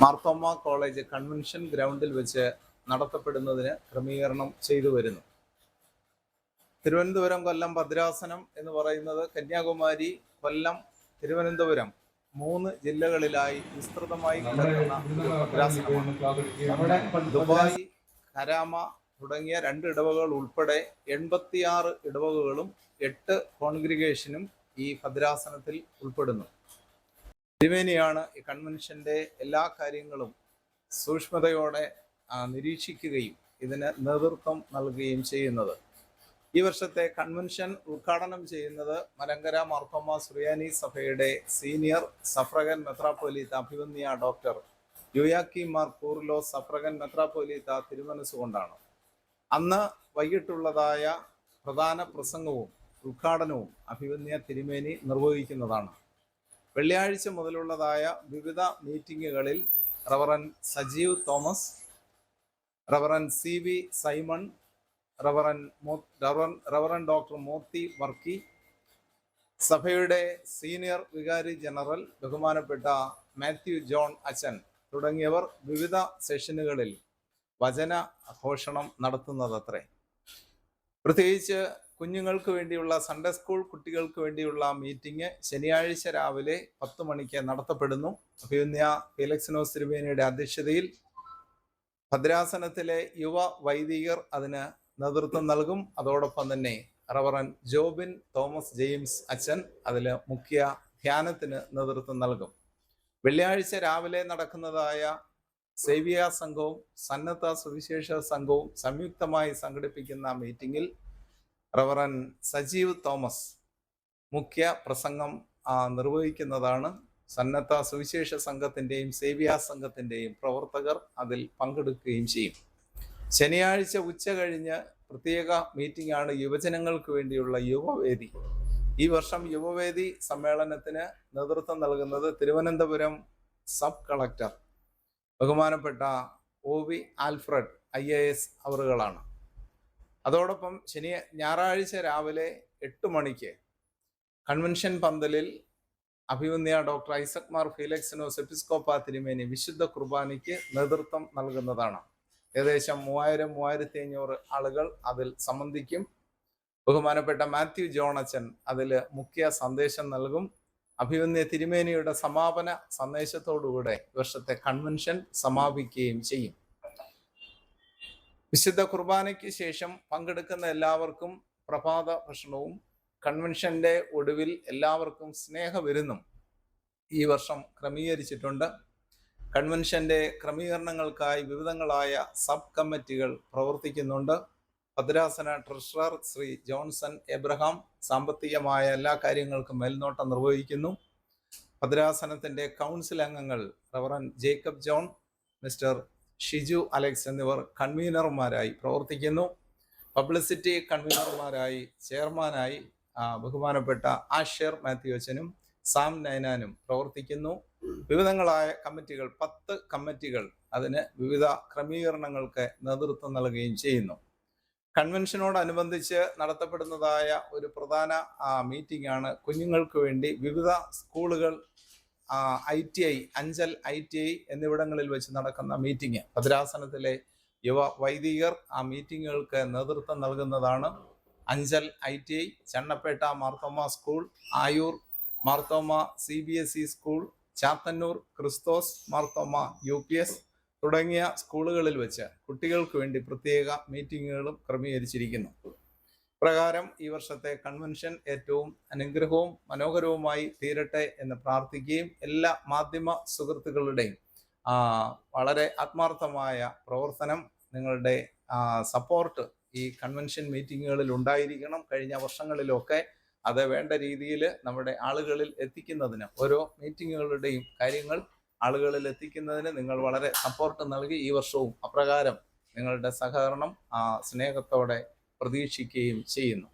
Marthoma college convention ഗ്രൗണ്ടിൽ വെച്ച് നടത്തപ്പെടുന്നതിന് ക്രമീകരണം ചെയ്തു വരുന്നു. തിരുവനന്തപുരം കൊല്ലം ഭദ്രാസനം എന്ന് പറയുന്നത് കന്യാകുമാരി കൊല്ലം തിരുവനന്തപുരം മൂന്ന് ജില്ലകളിലായി വിസ്തൃതമായി കിടക്കുന്ന ഭദ്രാസനമാണ്. ദുബായ് കരാമ തുടങ്ങിയ രണ്ട് ഇടവകൾ ഉൾപ്പെടെ എൺപത്തിയാറ് ഇടവകകളും എട്ട് കോൺഗ്രിഗേഷനും ഈ ഭദ്രാസനത്തിൽ ഉൾപ്പെടുന്നു. തിരുമേനിയാണ് ഈ കൺവെൻഷന്റെ എല്ലാ കാര്യങ്ങളും സൂക്ഷ്മതയോടെ നിരീക്ഷിക്കുകയും ഇതിന് നേതൃത്വം നൽകുകയും ചെയ്യുന്നത്. ഈ വർഷത്തെ കൺവെൻഷൻ ഉദ്ഘാടനം ചെയ്യുന്നത് മലങ്കര മാർത്തോമ സുറിയാനി സഭയുടെ സീനിയർ സഫ്രഗൻ മെത്രാപ്പൊലീത്ത അഭിവന്യ ഡോക്ടർ യുയാക്കി മാർ കൂർലോ സഫ്രഗൻ മെത്രാപ്പൊലീത്ത തിരുമനസുകൊണ്ടാണ്. അന്ന് വൈകിട്ടുള്ളതായ പ്രധാന പ്രസംഗവും ഉദ്ഘാടനവും അഭിവന്യ തിരുമേനി നിർവഹിക്കുന്നതാണ്. വെള്ളിയാഴ്ച മുതലുള്ളതായ വിവിധ മീറ്റിങ്ങുകളിൽ reverend Sajeev Thomas reverend C V Simon reverend reverend doctor Mothi Varkey സഭയുടെ സീനിയർ വികാരി ജനറൽ ബഹുമാനപ്പെട്ട മാത്യു ജോൺ അച്ചൻ തുടങ്ങിയവർ വിവിധ സെഷനുകളിൽ വചന ഘോഷണം നടത്തുന്നതത്രേ. പ്രത്യേകിച്ച് കുഞ്ഞുങ്ങൾക്ക് വേണ്ടിയുള്ള സൺഡേ സ്കൂൾ കുട്ടികൾക്ക് വേണ്ടിയുള്ള മീറ്റിംഗ് ശനിയാഴ്ച രാവിലെ പത്ത് മണിക്ക് നടത്തപ്പെടുന്നു. അഭിമന്യ ഫീലക്സിനോസ് തിരുമേനിയുടെ അധ്യക്ഷതയിൽ ഭദ്രാസനത്തിലെ യുവ വൈദികർ അതിന് നേതൃത്വം നൽകും. അതോടൊപ്പം തന്നെ റവറൻ ജോബിൻ തോമസ് ജെയിംസ് അച്ഛൻ അതിൽ മുഖ്യ ധ്യാനത്തിന് നേതൃത്വം നൽകും. വെള്ളിയാഴ്ച രാവിലെ നടക്കുന്നതായ സേവിയ സംഘവും സന്നദ്ധ സുവിശേഷ സംഘവും സംയുക്തമായി സംഘടിപ്പിക്കുന്ന മീറ്റിംഗിൽ റവറൻ സജീവ് തോമസ് മുഖ്യ പ്രസംഗം നിർവഹിക്കുന്നതാണ്. സന്നദ്ധ സുവിശേഷ സംഘത്തിന്റെയും സേവിയ സംഘത്തിന്റെയും പ്രവർത്തകർ അതിൽ പങ്കെടുക്കുകയും ചെയ്യും. ശനിയാഴ്ച ഉച്ച കഴിഞ്ഞ് പ്രത്യേക മീറ്റിംഗ് ആണ് യുവജനങ്ങൾക്ക് വേണ്ടിയുള്ള യുവവേദി. ഈ വർഷം യുവവേദി സമ്മേളനത്തിന് നേതൃത്വം നൽകുന്നത് തിരുവനന്തപുരം സബ് കളക്ടർ. ബഹുമാനപ്പെട്ട O V Alfred I A S അവറുകളാണ്. അതോടൊപ്പം ശനി ഞായറാഴ്ച രാവിലെ എട്ട് മണിക്ക് കൺവെൻഷൻ പന്തലിൽ അഭിമന്യ ഡോക്ടർ ഐസക് മാർ ഫീലക്സിനോസ് എപ്പിസ്കോപ്പ തിരുമേനി വിശുദ്ധ കുർബാനയ്ക്ക് നേതൃത്വം നൽകുന്നതാണ്. ഏകദേശം മൂവായിരം മൂവായിരത്തി അഞ്ഞൂറ് ആളുകൾ അതിൽ സംബന്ധിക്കും. ബഹുമാനപ്പെട്ട മാത്യു ജോണച്ചൻ അതിൽ മുഖ്യ സന്ദേശം നൽകും. അഭിമന്യ തിരുമേനിയുടെ സമാപന സന്ദേശത്തോടുകൂടെ വർഷത്തെ കൺവെൻഷൻ സമാപിക്കുകയും ചെയ്യും. വിശുദ്ധ കുർബാനയ്ക്ക് ശേഷം പങ്കെടുക്കുന്ന എല്ലാവർക്കും പ്രഭാത ഭക്ഷണവും കൺവെൻഷന്റെ ഒടുവിൽ എല്ലാവർക്കും സ്നേഹവിരുന്നും ഈ വർഷം ക്രമീകരിച്ചിട്ടുണ്ട്. കൺവെൻഷന്റെ ക്രമീകരണങ്ങൾക്കായി വിവിധങ്ങളായ സബ് കമ്മിറ്റികൾ പ്രവർത്തിക്കുന്നുണ്ട്. ഭദ്രാസന ട്രഷറർ ശ്രീ ജോൺസൺ എബ്രഹാം സാമ്പത്തികമായ എല്ലാ കാര്യങ്ങൾക്കും മേൽനോട്ടം നിർവഹിക്കുന്നു. ഭദ്രാസനത്തിന്റെ കൗൺസിൽ അംഗങ്ങൾ റവറൻ ജേക്കബ് ജോൺ മിസ്റ്റർ ഷിജു അലക്സ് എന്നിവർ കൺവീനർമാരായി പ്രവർത്തിക്കുന്നു. പബ്ലിസിറ്റി കൺവീനർമാരായി ചെയർമാനായി ബഹുമാനപ്പെട്ട ആഷർ മാത്യു അച്ഛനും സാം നൈനാനും പ്രവർത്തിക്കുന്നു. വിവിധങ്ങളായ കമ്മിറ്റികൾ പത്ത് കമ്മിറ്റികൾ അതിന് വിവിധ ക്രമീകരണങ്ങൾക്ക് നേതൃത്വം നൽകുകയും ചെയ്യുന്നു. കൺവെൻഷനോടനുബന്ധിച്ച് നടത്തപ്പെടുന്നതായ ഒരു പ്രധാന മീറ്റിംഗ് ആണ് കുഞ്ഞുങ്ങൾക്ക് വേണ്ടി വിവിധ സ്കൂളുകൾ I T I Anchal I T I എന്നിവിടങ്ങളിൽ വെച്ച് നടക്കുന്ന മീറ്റിംഗ്. ഭദ്രാസനത്തിലെ യുവ വൈദികർ ആ മീറ്റിങ്ങുകൾക്ക് നേതൃത്വം നൽകുന്നതാണ് Anchal I T I Channapetta Marthoma school Ayur Marthoma C B S E school Chathannoor Christos Marthoma U P S തുടങ്ങിയ സ്കൂളുകളിൽ വെച്ച് കുട്ടികൾക്ക് വേണ്ടി പ്രത്യേക മീറ്റിങ്ങുകളും ക്രമീകരിച്ചിരിക്കുന്നു. പ്രകാരം ഈ വർഷത്തെ കൺവെൻഷൻ ഏറ്റവും അനുഗ്രഹവും മനോഹരവുമായി തീരട്ടെ എന്ന് പ്രാർത്ഥിക്കുകയും എല്ലാ മാധ്യമ സുഹൃത്തുക്കളുടെയും വളരെ ആത്മാർത്ഥമായ പ്രവർത്തനം നിങ്ങളുടെ സപ്പോർട്ട് ഈ കൺവെൻഷൻ മീറ്റിങ്ങുകളിൽ ഉണ്ടായിരിക്കണം. കഴിഞ്ഞ വർഷങ്ങളിലൊക്കെ അത് വേണ്ട രീതിയിൽ നമ്മുടെ ആളുകളിൽ എത്തിക്കുന്നതിന് ഓരോ മീറ്റിങ്ങുകളുടെയും കാര്യങ്ങൾ ആളുകളിൽ എത്തിക്കുന്നതിന് നിങ്ങൾ വളരെ സപ്പോർട്ട് നൽകി ഈ വർഷവും അപ്രകാരം നിങ്ങളുടെ സഹകരണം സ്നേഹത്തോടെ പ്രതീക്ഷിക്കുകയും ചെയ്യുന്നു.